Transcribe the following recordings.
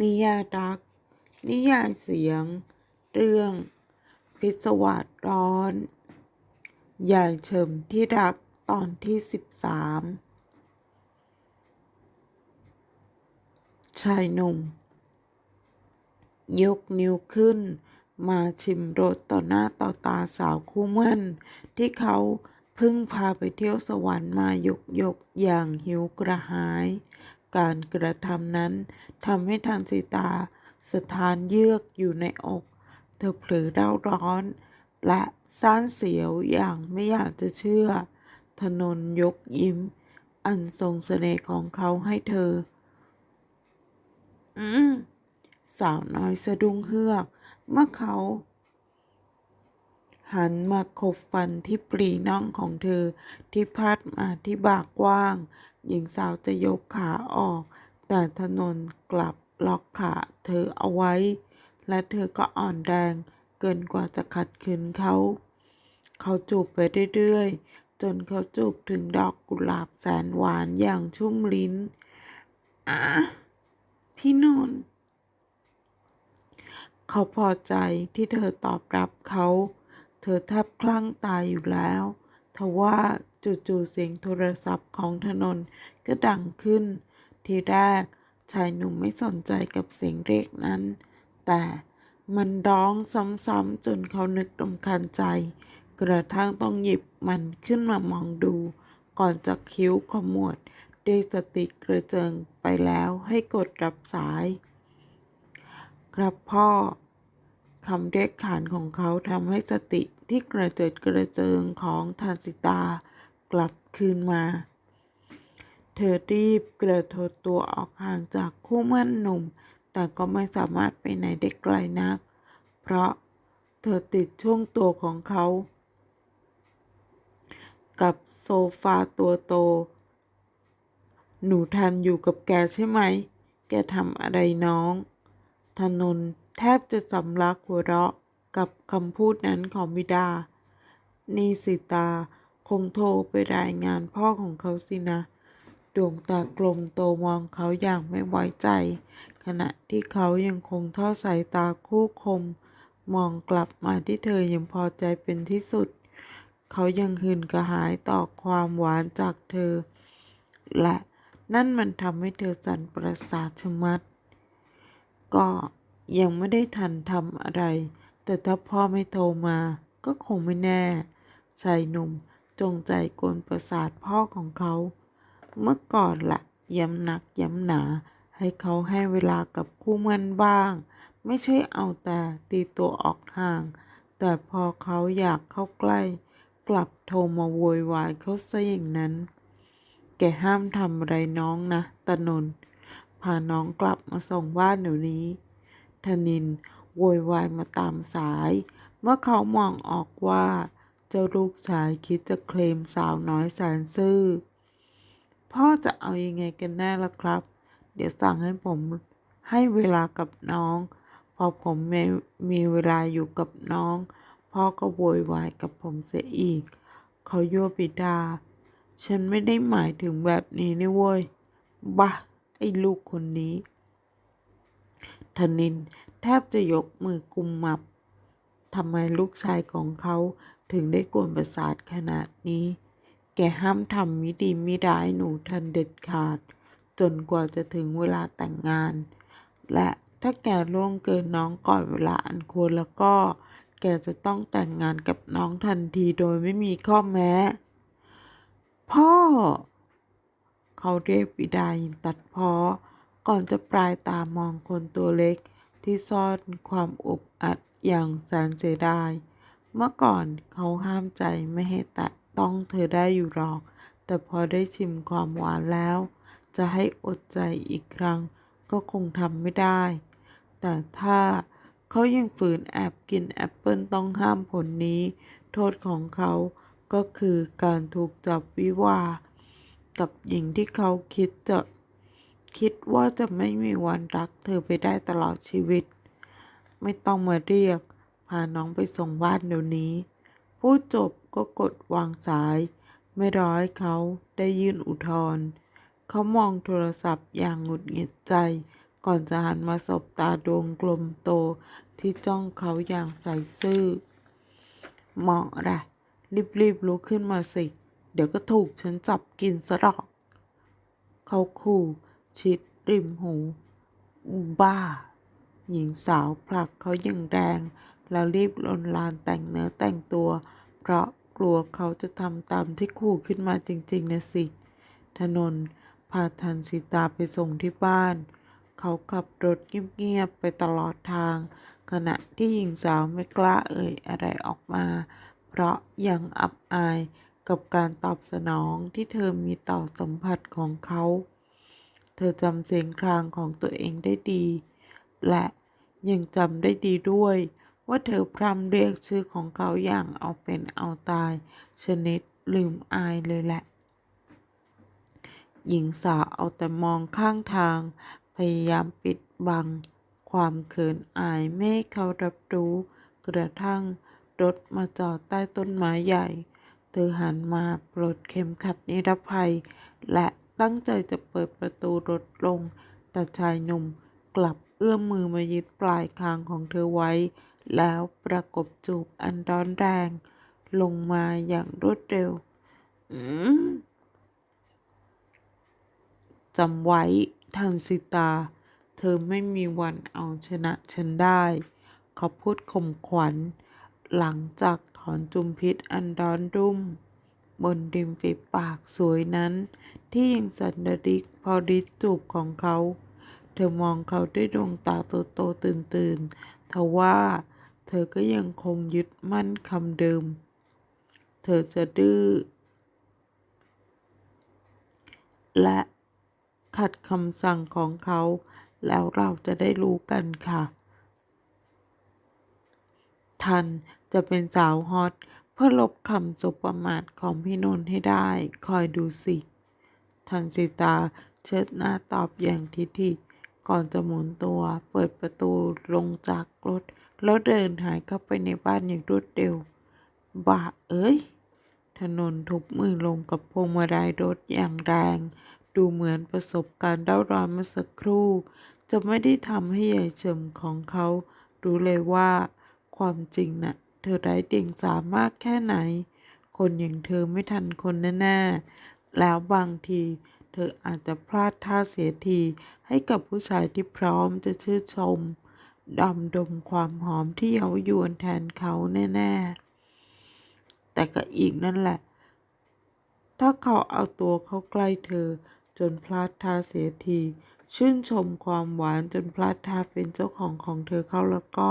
นิยายรัก นิยายเสียง เรื่อง พิศวาสร้อนยายเฉิมที่รักตอนที่สิบสามชายหนุ่ม ยกนิ้วขึ้น มาชิมรสต่อหน้าต่อตาสาวคู่มั่น ที่เขาเพิ่งพาไปเที่ยวสวรรค์มายกยกอย่างหิวกระหาย การกระทำนั้นทำให้ทันสีตา สถานเยือกอยู่ในอก เธอเผลอเร่าร้อน และซ่านเสียวอย่างไม่อยากจะเชื่อ ถนนยกยิ้ม อันทรงเสน่ห์ของเขาให้เธอ อืมสาวน้อยสะดุ้งเฮือก เมื่อเขา หันมาขบฟันที่ปรีน่องของเธอ ที่พาดมาที่บากกว้าง หญิงสาวจะยกขาออก แต่ถนนกลับล็อกขาเธอเอาไว้ และเธอก็อ่อนแรงเกินกว่าจะขัดขืนเขา เขาจูบไปเรื่อยๆ จนเขาจูบถึงดอกกุหลาบแสนหวานอย่างชุ่มลิ้นอะพี่นนท์เขาพอใจที่เธอตอบรับเขา เธอแทบคลั่งตายอยู่แล้วทว่าจู่ๆเสียงโทรศัพท์ของถนนก็ดังขึ้น ทีแรกชายหนุ่มไม่สนใจกับเสียงเรียกนั้น แต่มันร้องซ้ำๆจนเขานึกรำคาญใจ กระทั่งต้องหยิบมันขึ้นมามองดู ก่อนจะคิ้วขมวดด้วยสติกระเจิงไปแล้วให้กดรับสาย ครับพ่อ คำเรียกขานของเขาทำให้สติที่กระเจิดกระเจิงของทานสิตากลับคืนมา เธอรีบกระโดดตัวออกห่างจากคู่มั่นหนุ่ม แต่ก็ไม่สามารถไปไหนได้ไกลนัก เพราะเธอติดช่วงตัวของเขา กับโซฟาตัวโต หนูทันอยู่กับแกใช่ไหม แกทำอะไรน้อง ธนน แทบจะสำลักหัวเราะกับคำพูดนั้นของบิดา นี่สิตาคงโทรไปรายงานพ่อของเขาสินะ ดวงตากลมโตมองเขาอย่างไม่ไว้ใจ ขณะที่เขายังคงทอดสายตาคู่คม มองกลับมาที่เธอยังพอใจเป็นที่สุด เขายังหืนกระหายต่อความหวานจากเธอ และนั่นมันทำให้เธอสั่นประสาทชะมัด ก็ ยังไม่ได้ทันทำอะไร แต่ถ้าพ่อไม่โทรมา ก็คงไม่แน่ ชายหนุ่มจงใจกวนประสาทพ่อของเขา เมื่อก่อนละย้ำหนักย้ำหนา ให้เขาให้เวลากับคู่มั่นบ้าง ไม่ใช่เอาแต่ตีตัวออกห่าง แต่พอเขาอยากเข้าใกล้ กลับโทรมาโวยวายเขาซะอย่างนั้น แกห้ามทำอะไรน้องนะตะนนพาน้องกลับมาส่งบ้านเดี๋ยวนี้ ธนินโวยวายมาตามสาย เมื่อเขามองออกว่า เจ้าลูกชายคิดจะเคลมสาวน้อยแสนซื่อ พ่อจะเอายังไงกันแน่ล่ะครับ เดี๋ยวสั่งให้ผมให้เวลากับน้อง พอผมไม่มีเวลาอยู่กับน้อง พ่อก็โวยวายกับผมเสียอีก เขายั่วบิดา ฉันไม่ได้หมายถึงแบบนี้นี่เว้ยบ้าไอ้ลูกคนนี้ ธนินแทบจะยกมือกุมมับทำไมลูกชายของเขาถึงได้กวนประสาทขนาดนี้ แกห้ามทำมิดีมิร้ายหนูทันเด็ดขาด จนกว่าจะถึงเวลาแต่งงาน และถ้าแกล่วงเกินน้องก่อนเวลาอันควรแล้วก็ แกจะต้องแต่งงานกับน้องทันทีโดยไม่มีข้อแม้ พ่อ เขาเรียกบิดายินตัดพ้อ ก่อนจะปลายตามองคนตัวเล็กที่ซ่อนความอบอัดอย่างแสนเสียดาย เมื่อก่อนเขาห้ามใจไม่ให้แตะต้องเธอได้อยู่หรอก แต่พอได้ชิมความหวานแล้ว จะให้อดใจอีกครั้งก็คงทำไม่ได้ แต่ถ้าเขายังฝืนแอบกินแอปเปิลต้องห้ามผลนี้ โทษของเขาก็คือการถูกจับวิวา กับหญิงที่เขาคิดจะ คิดว่าจะไม่มีวันรักเธอไปได้ตลอดชีวิต ไม่ต้องมาเรียก พาน้องไปส่งบ้านเดี๋ยวนี้ พูดจบก็กดวางสาย ไม่รอให้เขาได้ยื่นอุทธรณ์เขามองโทรศัพท์อย่างหงุดหงิดใจ ก่อนจะหันมาสบตาดวงกลมโตที่จ้องเขาอย่างใสซื่อเหมาะแหละรีบๆลุกขึ้นมาสิ เดี๋ยวก็ถูกฉันจับกินซะหรอก เขาขู่ ชิดริมหู บ้า หญิงสาวผลักเขาอย่างแรง แล้วรีบลนลานแต่งเนื้อแต่งตัว เพราะกลัวเขาจะทำตามที่ขู่ขึ้นมาจริง ๆนะสิ ถนนพาทันสิตาไปส่งที่บ้าน เขาขับรถเงียบๆไปตลอดทาง ขณะที่หญิงสาวไม่กล้าเอ่ยอะไรออกมา เพราะยังอับอายกับการตอบสนองที่เธอมีต่อสัมผัสของเขา เธอจำเสียงครางของตัวเองได้ดี และยังจำได้ดีด้วย ว่าเธอพร่ำเรียกชื่อของเขาอย่างเอาเป็นเอาตาย ชนิดลืมอายเลยแหละ หญิงสาวเอาแต่มองข้างทาง พยายามปิดบัง ความเขินอายไม่ให้เขารับรู้ กระทั่งรถมาจอดใต้ต้นไม้ใหญ่ เธอหันมาปลดเข็มขัดนิรภัย และ ตั้งใจจะเปิดประตูรถลง แต่ชายหนุ่มกลับเอื้อมมือมายึดปลายคางของเธอไว้ แล้วประกบจูบอันร้อนแรง ลงมาอย่างรวดเร็วจำไว้ทันสิตา เธอไม่มีวันเอาชนะฉันได้เขาพูดข่มขวัญ หลังจากถอนจุมพิษอันร้อนรุ่ม บนริมฝีปากสวยนั้น ที่ยังสันดริกพอดิสจูบของเขา เธอมองเขาด้วยดวงตาโตๆตื่นตื่นๆทว่า เธอก็ยังคงยึดมั่นคำเดิม เธอจะดื้อ และขัดคำสั่งของเขา แล้วเราจะได้รู้กันค่ะ ทันจะเป็นสาวฮอต พื่อลบคำสบประมาทของพี่นนท์ให้ได้ คอยดูสิ ทันสิตาเชิดหน้าตอบอย่างทิฐิ ก่อนจะหมุนตัว เปิดประตูลงจากรถ แล้วเดินหายเข้าไปในบ้านอย่างรวดเร็วบ้าเอ้ย ถนนทุบมือลงกับพวงมาลัยรถอย่างแรง ดูเหมือนประสบการณ์เล่าร้อนมื่อสักครู่ จะไม่ได้ทำให้ยายเฉิมของเขา รู้เลยว่าความจริงน่ะ เธอไร้เดียงสามากแค่ไหน คนอย่างเธอไม่ทันคนแน่ๆแล้วบางที เธออาจจะพลาดท่าเสียทีให้กับผู้ชายที่พร้อมจะชื่นชมดำดมความหอมที่เย้ายวนแทนเขาแน่ ๆ แต่ก็อีกนั่นแหละ ถ้าเขาเอาตัวเข้าใกล้เธอ จนพลาดท่าเสียที ชื่นชมความหวานจนพลาดท่าเป็นเจ้าของของเธอเข้าแล้วก็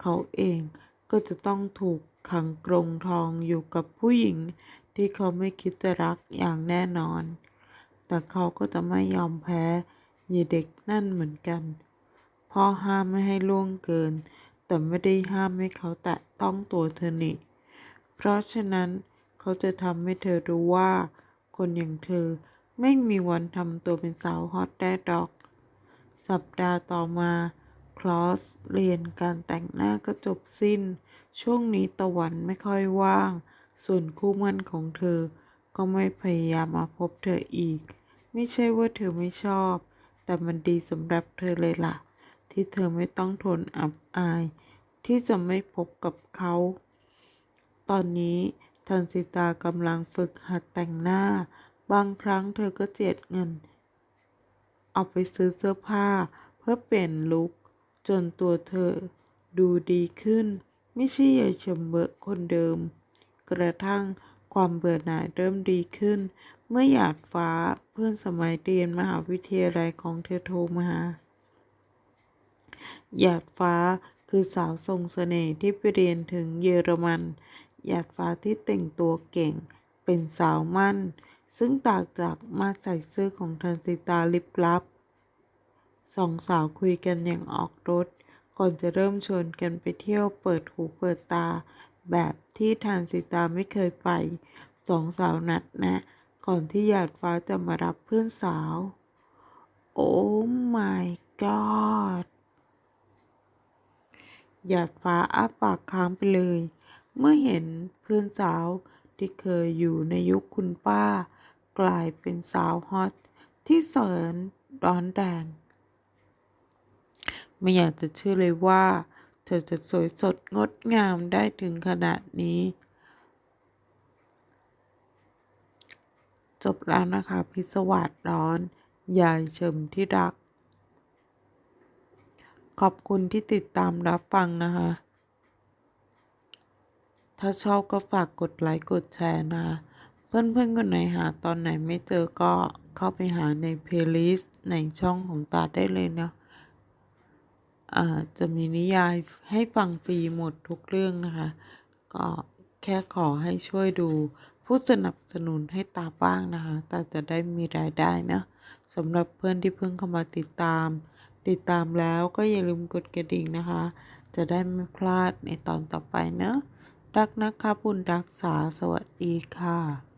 เขาเอง ก็จะต้องถูกขังกรงทองอยู่กับผู้หญิงที่เขาไม่คิดจะรักอย่างแน่นอน แต่เขาก็จะไม่ยอมแพ้ยีเด็กนั่นเหมือนกัน พ่อห้ามไม่ให้ล่วงเกิน แต่ไม่ได้ห้ามให้เขาแตะต้องตัวเธอนี่ เพราะฉะนั้นเขาจะทำให้เธอรู้ว่า คนอย่างเธอไม่มีวันทำตัวเป็นสาวฮอตได้ดอก สัปดาห์ต่อมา คลอสเรียนการแต่งหน้าก็จบสิ้น ช่วงนี้ตะวันไม่ค่อยว่าง ส่วนคู่มั่นของเธอ ก็ไม่พยายามมาพบเธออีก ไม่ใช่ว่าเธอไม่ชอบ แต่มันดีสำหรับเธอเลยล่ะ ที่เธอไม่ต้องทนอับอาย ที่จะไม่พบกับเขา ตอนนี้ทันสิตากำลังฝึกหัดแต่งหน้า บางครั้งเธอก็เจียดเงิน เอาไปซื้อเสื้อผ้าเพื่อเปลี่ยนลุค จนตัวเธอดูดีขึ้น ไม่ใช่ยายเฉมเบอะคนเดิม กระทั่งความเบื่อหน่ายเริ่มดีขึ้น เมื่อหยาดฟ้าเพื่อนสมัยเรียนมหาวิทยาลัยของเธอโทรมาหยาดฟ้าคือสาวทรงเสน่ห์ที่ไปเรียนถึงเยอรมัน หยาดฟ้าที่แต่งตัวเก่ง เป็นสาวมั่น ซึ่งต่างจากมาใส่เสื้อของทันสิตาลิบลับ สองสาวคุยกันอย่างออกรถ ก่อนจะเริ่มชวนกันไปเที่ยวเปิดหูเปิดตา แบบที่ทานสิตาไม่เคยไป สองสาวนัดแนะ ก่อนที่หยาดฟ้าจะมารับเพื่อนสาว โอ้ my god หยาดฟ้าอ้าปากค้างไปเลย เมื่อเห็นเพื่อนสาวที่เคยอยู่ในยุคคุณป้า กลายเป็นสาวฮอตที่เสริญร้อนแรง ไม่อยากจะเชื่อเลยว่า เธอจะสวยสดงดงามได้ถึงขนาดนี้ จบแล้วนะคะพิศวาสร้อน ยายเฉิมที่รัก ขอบคุณที่ติดตามรับฟังนะคะ ถ้าชอบก็ฝากกดไลค์กดแชร์นะคะเพื่อนๆคนไหนหาตอนไหนไม่เจอก็เข้าไปหาในเพลย์ลิสต์ในช่องของตาได้เลยเนาะ จะมีนิยายให้ฟังฟรีหมดทุกเรื่องนะคะ ก็แค่ขอให้ช่วยดู ผู้สนับสนุนให้ตาบ้างนะคะตาจะได้มีรายได้นะสำหรับเพื่อนที่เพิ่งเข้ามาติดตาม ติดตามแล้วก็อย่าลืมกดกระดิ่งนะคะ จะได้ไม่พลาดในตอนต่อไปเนอะรักนะคะบุญรักษาสวัสดีค่ะ